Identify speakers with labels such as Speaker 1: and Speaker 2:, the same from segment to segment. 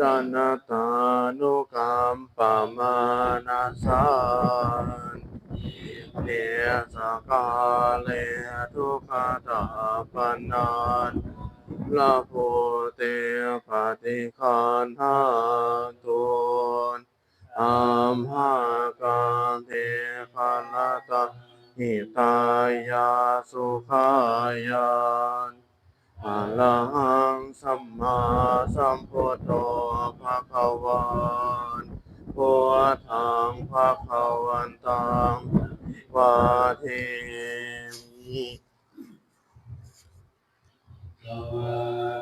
Speaker 1: จันตานุกัมปะมานาสานเนสกาเลทุกขตาปนานลาโพเตปฏิคันหาตุนอัมหากังเทภาลตาหิตายาสุขายาน อะระหังสัมมาสัมพุทโธภะคะวันพุทธังภะคะวันตังวาเทมิ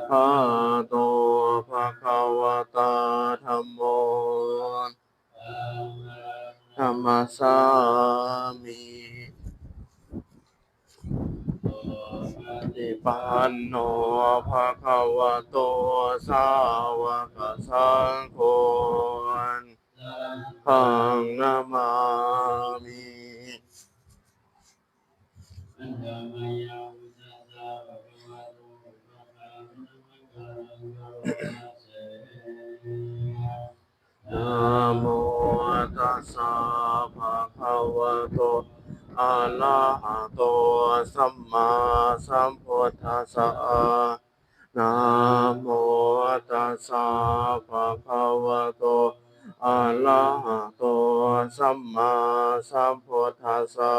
Speaker 1: ภะโตภะคะวะตาธัมโมธัมมัสามิ ติปันโนภะคะวะโตสาวกสังโฆขังนามามินะโมตัสสะภะคะวะโต อะระหะโตสัมมาสัมพุทธัสสะนะโมตัสสะภะคะวะโตอะระหะโตสัมมาสัมพุทธัสสะ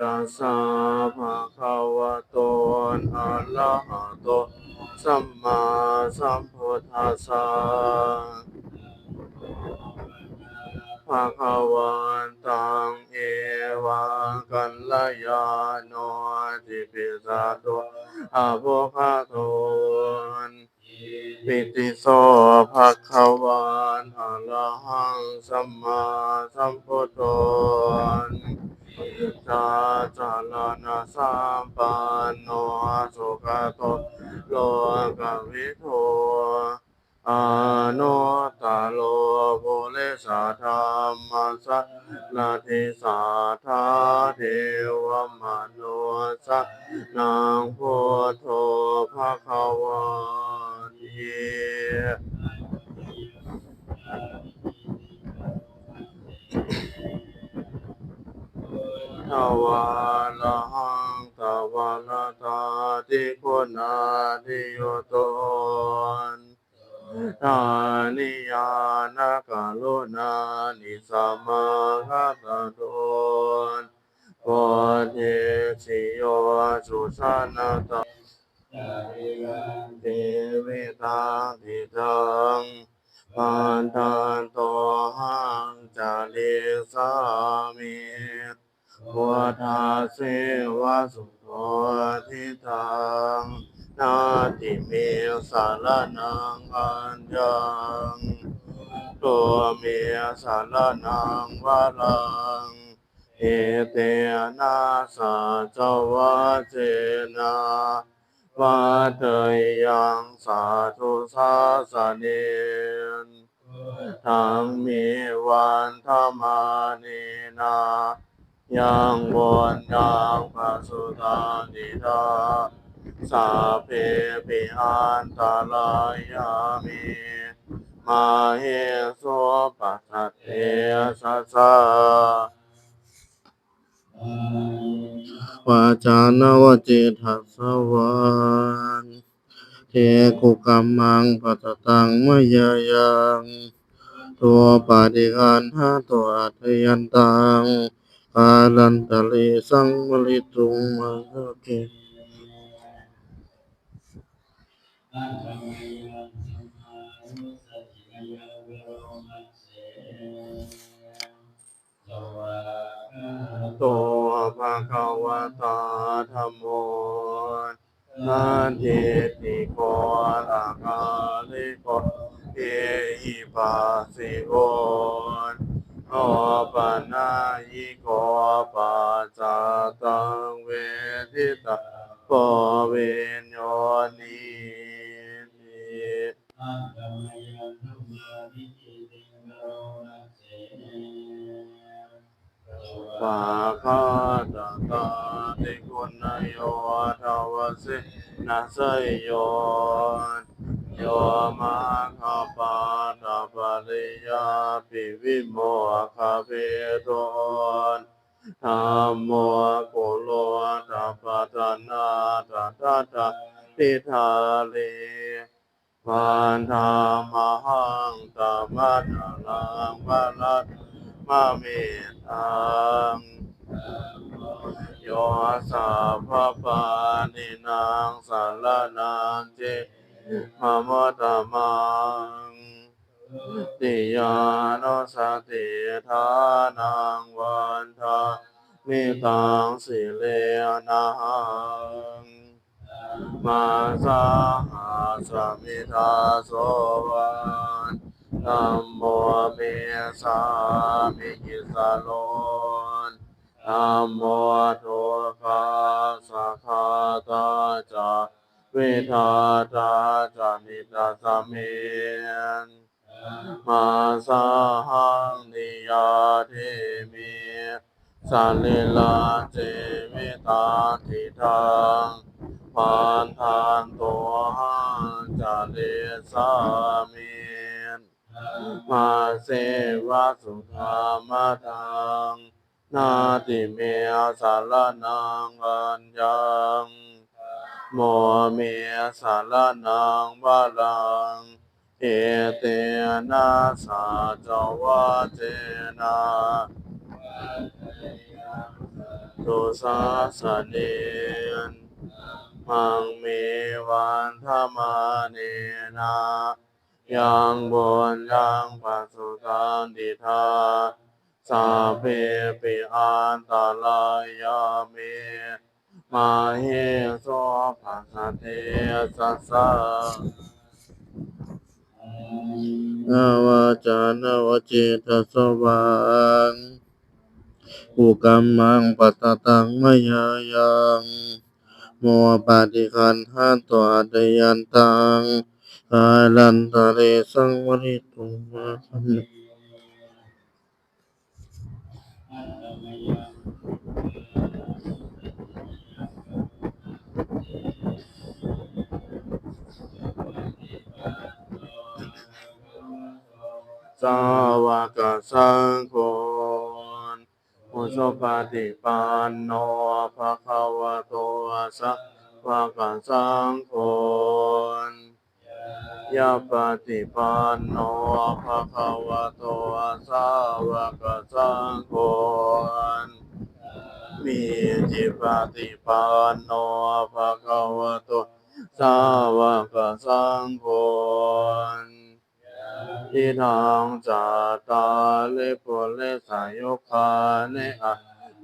Speaker 1: ตัสสะภะคะวะโตอะระหะโตสัมมาสัมพุทธัสสะ ภะคะวันตังเอวังกัลยาโนติปิสาโตอะโภคาโตปิติโสภะคะวันอะระหังสัมมาสัมพุทโธตาจาลนาสัมปันโนสุขโตโลกวิโท อาโนตาโลบุเลสาธรรมสัสนาทิสาธาเทวมนุสัสนังพุทโธภะคะวันี นาตาเทวิตาทิทังปันทันโตหังจาริสามิพุทธาเสวะสุโธทิทังนาติเมสารนังอัญญังตัวเมสารนังวาลัง เอเตนะสัจวัจเจนะวัตยังสาธุสาสเนนทั้งมีวันธรรมานีนายังบนยังปะสุตานิทาสาเพปิอันตรายามิมาเฮโสปัสสเทสัสสะ วาจานวจิทัสสวานเทกุกัมมังปัตตังมยายังตัวปาฏิคันหาตัวอัตยันตังกาลันตะเลสังวลิตุงมาเก โตภะคะวะตาธัมโมนาเทติโกอะกาลิโกเอหิปัสสิโกโอปะนายิโกปัจจตังเวทิตาปเวญโยนิติปาคาตาตาติคุณนโยทาวสินาสยโยโยมาคาปาตาปริยาปิวิโมคาเปโตนธรรมโมโกโลตาปะตนาตาตาตาติทาเลวันธรรมหังตมัตลังวะลัต มาเมตังโยสัพพปานินางสารนังเจมมตมังติยานุสติทานังวันทามิตังสิเลนังมาสาหาสมิทาโสวัน ธัมโมเมสามิกิสาโลนธัมโมทุกขาสัคาตาจาวิทาตาจานิตาสเมนมาสาหังนิยาเทมิสัลลิลาเจวิตาทิทังปานทานตัวหังจะเลสามิ มาเสวะสุธามทังนาติเมสารนังอัญญังโมเมสารนังบาลัง เอเตนะสาจวะเจนะตุสาสเนนมังมีวันธรรมาเนนะ ยังบนยังปัสสุตันติทาสาเพปิอันตรายามิมาเฮโสภัสสเทสัสสะนวจานวจิตสวังอุกัมมังปัตตังมยายังโมปาติคันหันตัวอัตยันตัง กาลันตะเรสังวริตุมาคันสาวกสังโฆมุสปฏิปันโนภะคะวะโต สัพพะกสังโฆ ยะปฏิปันโนภะคะวะโตสาวกสังโฆมีจิปฏิปันโนภะคะวะโตสาวกสังโฆทิทังจัตตาลิปุริสายุคานิอะ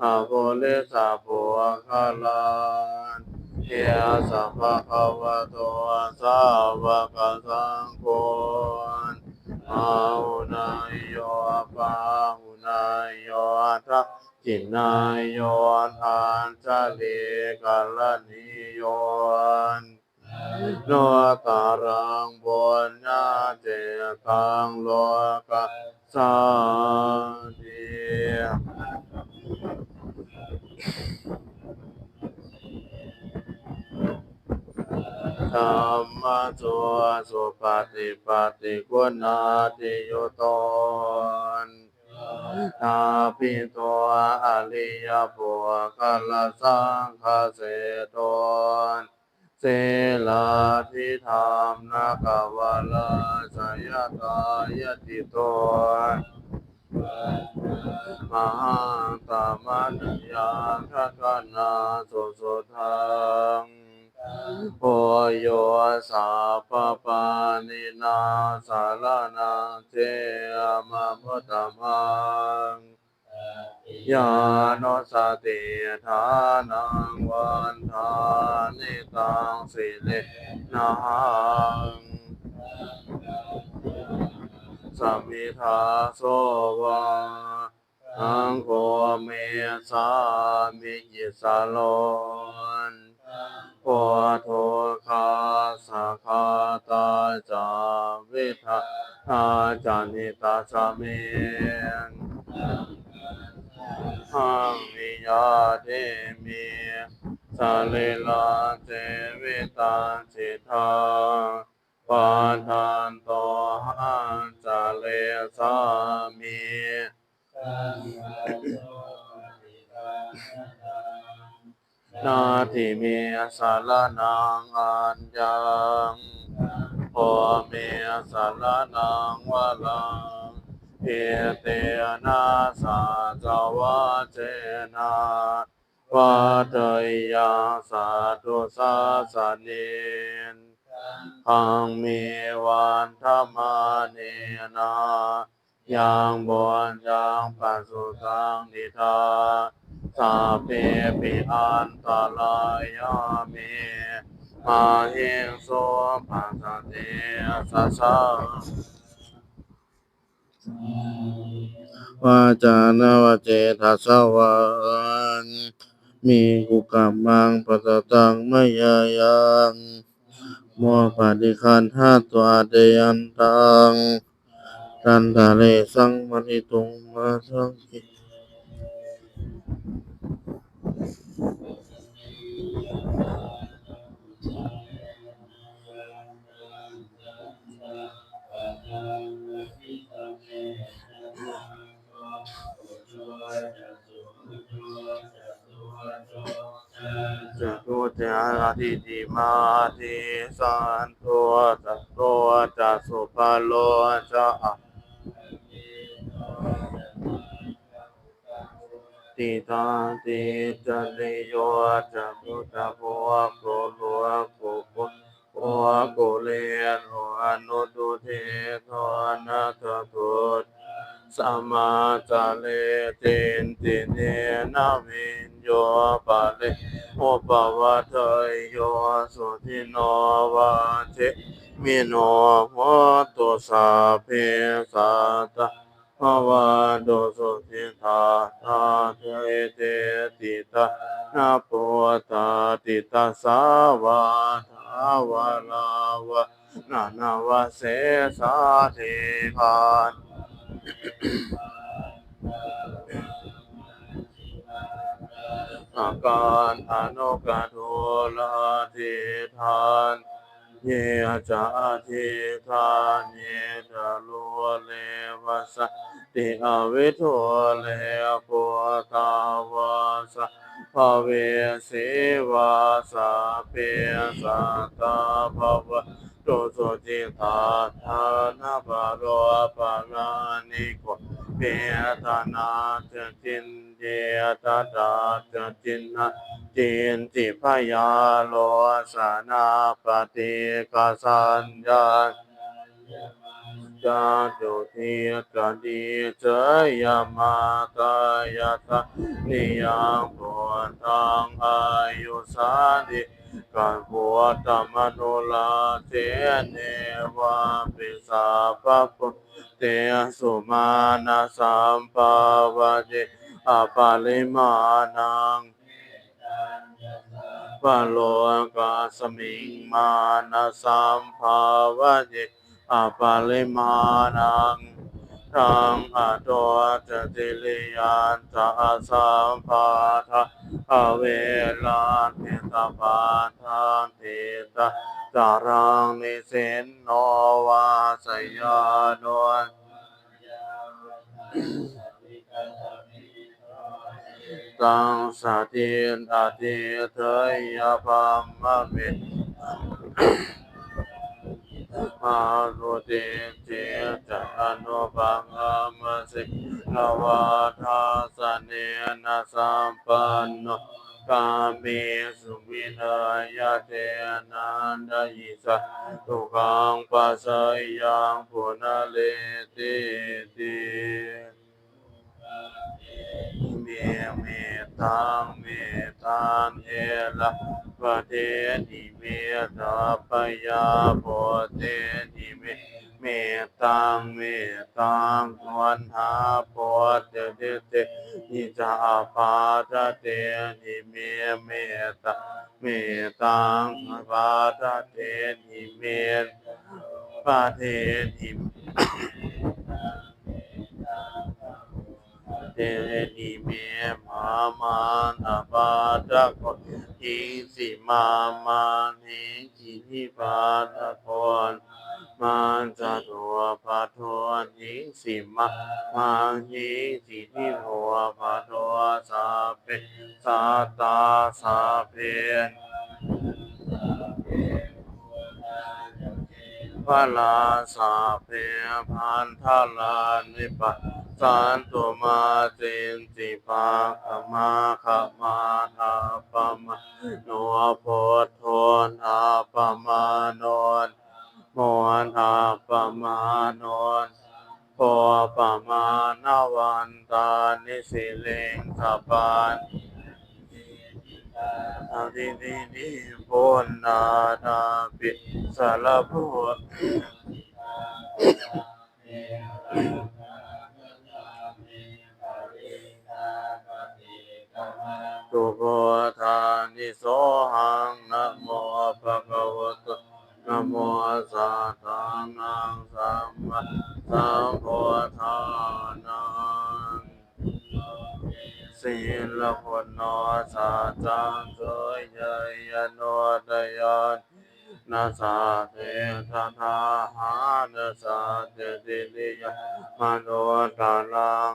Speaker 1: อะปุริสาปุคาลาน เยสัพพะคะวะโตสาวกสังโฆอาหุนายโยปาหุนายโยทัจินายโยทานจลิกัลนิโยนโนตารังบุญญาเจตังโลกสาธิ ธรรมะจัวสุปฏิปฏิกุณาติโยตนตาปิตัวอริยบุคคลสังฆเสโตนเจลาทิธรรมนากวาลาสยตายติโตมหังตามันยาทักนาสุสุทัง โพโยสาปปานินาสารนาเจมะพุตมังยาโนสติฐานังวันทานิตังสิเลนะหังสัมมิทาโสวาอังโฆเมสามิยิสาลน โพโทคาสาคาตาจาวิทาอาจานิตาสามนหังวิยาเทมีสาเลลา สารนังอัญญังโอเมสารนังวะลังเอเตนะสาจวะเจนะวะเตยังสาธุสาสะเนนหังมีวันธรรมาเนนะยังบวนยังปัสสุสังนิทา สาเปปิอันตรายามิมาเฮโสปัสสะเตสัสสะวาจานาวเจทัสวานมีกุกรรมังปัสตังไมยายังมัวปฏิคันห้าตัวเดยันตังตันทะเลสังมณิตุงมาสังกิ ทิติมาทิสันตัวจะตัวจะสุภาโลจะ ติตาติจะเรโยจะพุทธโพโกโลโกโกโอโกเลโนอนุตุเทโทนะทะทุสัมมาจาเลตินติเนนาวินโยปะเลโอปะวะเทยโยสุทิโนวาเจมิโนโหตุสาเพสัตตะ ภวะโดสุทิทาทาเทเตติตานาปุตาติตาสาวาทาวาลาวะนานาวะเสสาเทคานอาการอนุกาโทลาทิทาน เยจาทิทานเนตาลุเลวะสติอวิโทเลปุตาวาสภเวสีวาสเปสัตตาภวะ ตุสุจิตาทานาปะโรปะรานิโกเปตนาจจินเจตตาจจินนะจินติพยาโลสานาปฏิกสัญญาจาตุทีกดีเจยมาตายาตานิยังปวดทางอายุสาดิ การปวธรรมโนลาเทเนวาปิสาปะปุเตสุมาณสัมภาวะเจอปาลิมานังปะโลกาสมิงมานสัมภาวะเจอปาลิมานัง ทังอะโตจติลิยานตาสัมภาทะอเวลาทิตาปาทานติตาจารังนิสินโนวาสยานโนตังสตินอติเทยพัมมะเม มารุติเจจะอนุปังอามสิกวาทาสเนนะสัมปันโนกามิสุวินายเตนันดายิสะตุกังปัสสยังปุณเลติติเมเมตังเมตังเอละ ปะเทนิเมตาปยาโพเทนิเมเมตังเมตังวันหาโพเตเตเตนิจาปาทะเตนิเมเมตาเมตังปาทะเตนิเมปาเทนิเตนิเมมามานาปาทะโก หิสิมามาเนิจินิปาทะโกมันจะตัวปะทวนหิสิมามังหิสิทิหัวปะตัวสาเปสาตาสาเพพะลาสาเพพันทลานิปะ สันตุมาเจนติปาขมาขมาอาปมาโนโพธโทนอาปมาโนนมวนอาปมาโนนโพปมาณวันตานิสิเลงสปานอาทิตินิพุนนาดาปิสารพุท ตุโพธานิโสหังนะโมภะคะวะโตนะโมสัตตังนังสัมมาสัมพุทธานังสีลพุทโนสัจจังเสยเยยโนตยัน นาสาเทธาทาหานาสาเตติลิยมโนตาลัง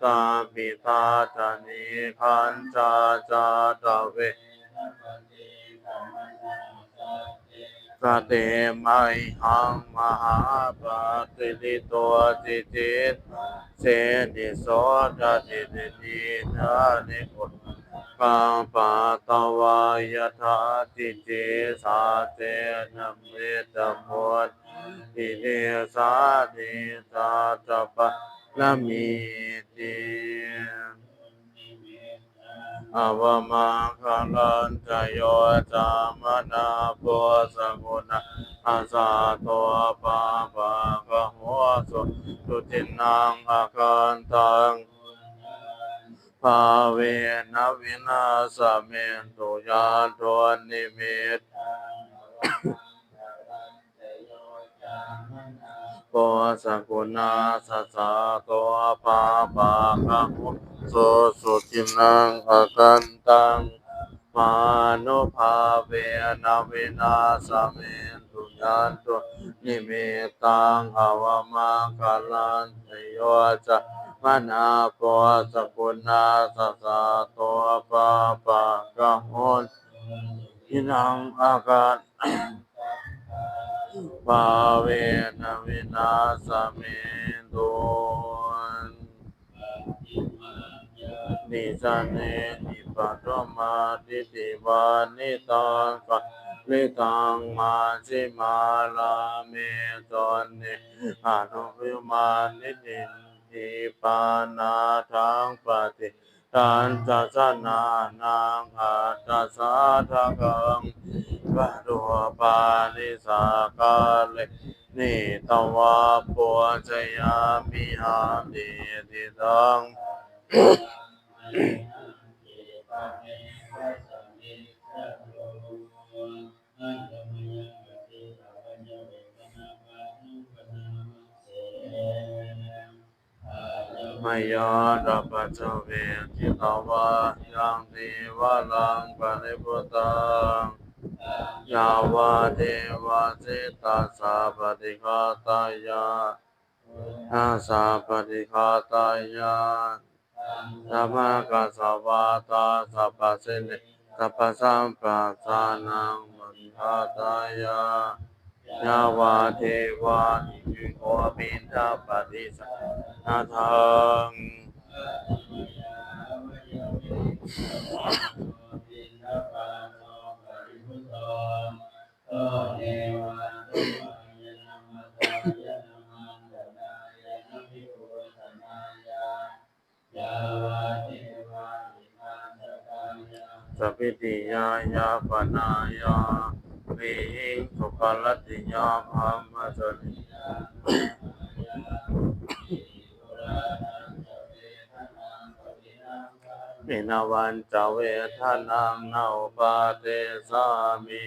Speaker 1: ทาปาเจตาลาสเนตวะปุพเนจิเนสัตาวาจานาสาเตติลิยมโนจัหันอปัจจนาจันติปาทานวจนามะตาปิตาจานิคันจาจาตะเวสเตมัยหังมหาปฏิลิตัวจิจิตเสนิโสดาติตินานิกุตปังปะตวายทาติเจสาเตนะเมตมุตติเนสาติตาตปะ ละมีติอวมาคลันจโยจามนาปุสกุณาอาสาตัวปาปะกะหัวสุตุตินังอาการตังภาเวนะวินาสเมนตุยาตวนนิมิตโก สกุณาสัสสะตัวปาปะกะหุโสสุตินังอากันตังมานุภาเวนะวินาสเมนตุยาตวนนิมิตังอวมาคลันเทโยจะมนาปวสกุณาสัสสะตัวปาปะกะโหนินังอาการ ปาเวนวินาสเมตุนนิสันเนนิปัตมาติติวานิตังกะลิตังมาจิมาลาเมตอนเนอนุพิมานิตินิปานาทังปฏิ ตันจัสนานังอัตตสาทกังปะรัวปานิสากาเลนิตวะปัวจยามิหาติติตัง
Speaker 2: เม
Speaker 1: ยาดาปัจเวทิตาวายังติวาลังปริปุตังยาวาเทวาสิตาสาปฏิฆาตายาอาสาปฏิฆาตายาสัมมกัสสวาตาสัพพสิลิสัพพสัมปะสานังมังคาตายา ยาวาเทวานิโกมินทปฏิสันาทังสัพพิติยายาปนายา วิหิงสุขลติยาภามะสนิมินาวันจะเวทนังนาอุปาเทสามิ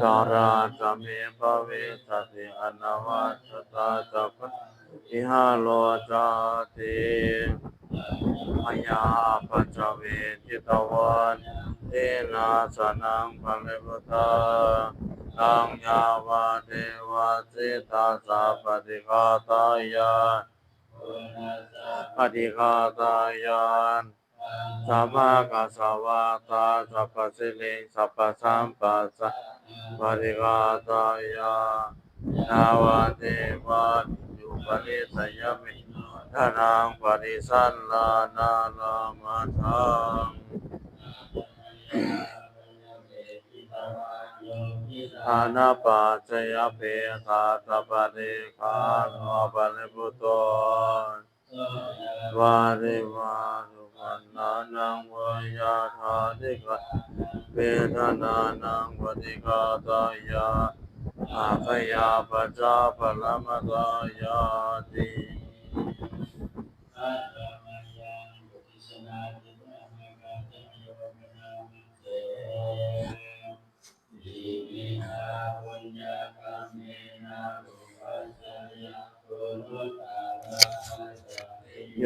Speaker 1: การาจะเมภเวสติอนวัตตาจะปอิหาโลจาติมยาปัจจเวทิตวัน เทนาสนังภะเลพุตาตังยาวาเทวาสิตาสาปฏิฆาตายานปฏิฆาตายานสัมมากัสสวาตาสัพพสิลิสัพพสัมปัสสะปฏิฆาตายานาวาเทวายุปนิสยมิทานังปฏิสันลานาลามาทัง อานาปัจจยเปตาตปะเดคาโนปะเลปุตโตวาริวารุปันนานังวยาธาติกะเวทนานังปฏิกาตายาอาคยาปจจาปะละมะตายาติ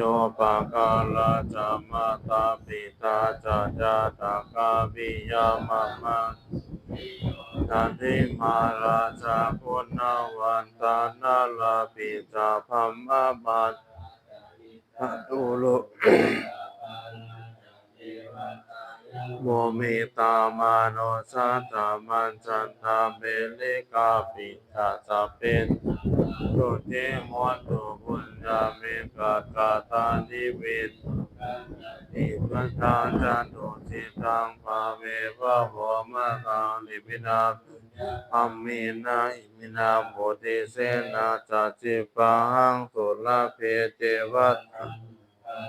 Speaker 1: โยปากาลจามาตาปิตาจาจาตากาปิยามะมะตันติมาราชาคุณาวันตานาลาปิจาพัมมาบัตตุโลโมเมตามาโนสัตามันจันทาเบลิกาปิตาสัพเป็นตุเตมวันตุบุญาเมกะกาตานิวิตอิปัสสาจันตุสิตังภาเวภะโวมะตาลิปินาอัมมินาอิมินาโมติเสนาจัจิปังสุลาเพเจวัต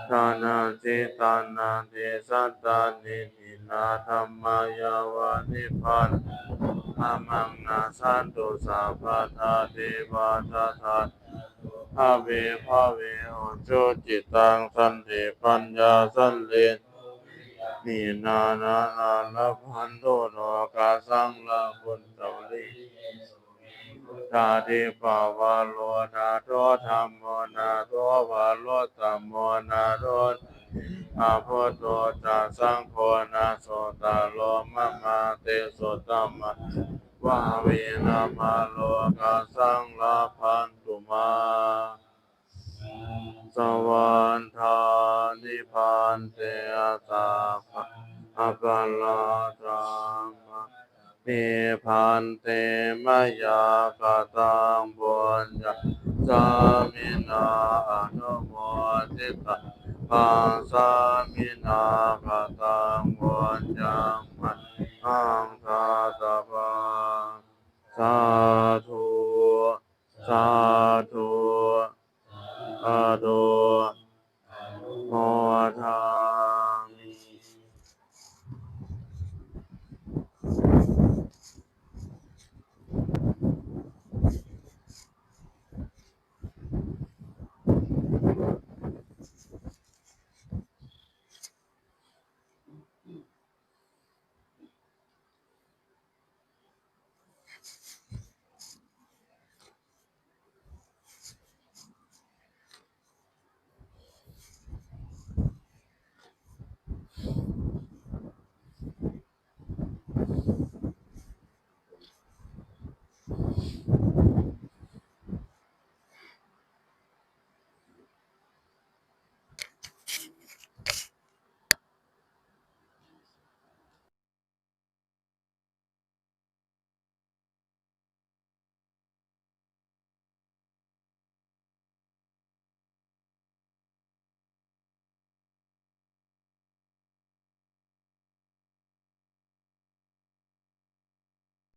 Speaker 1: ทานาจิตานาเทสัตตานิทินาธรรมายาวานิพพานอามังนาสันตุสัพพะทาเทวาทาทาภาเวภาเวโอจุจิตังสันติปัญญาสันเลนนีนานานาลพันโตโนกาสังลาบุญตวลี ตาทิปาวาโลนาโตธรรมโมนาโตวาโลตัมโมนาโตอาพุทโตจัสังโฆนาโสตาโลมะมาเตโสตัมมะวาเวนะมาโลกาสังลาพันตุมาสวรรคานิพพานเตอาตาภะอัปปลาตา ทิพันติมยากตังบุญญาสามินาอนุโมทิตาปังสามินากตังบุญญามันอังคาตาปังสาธุสาธุสาธุ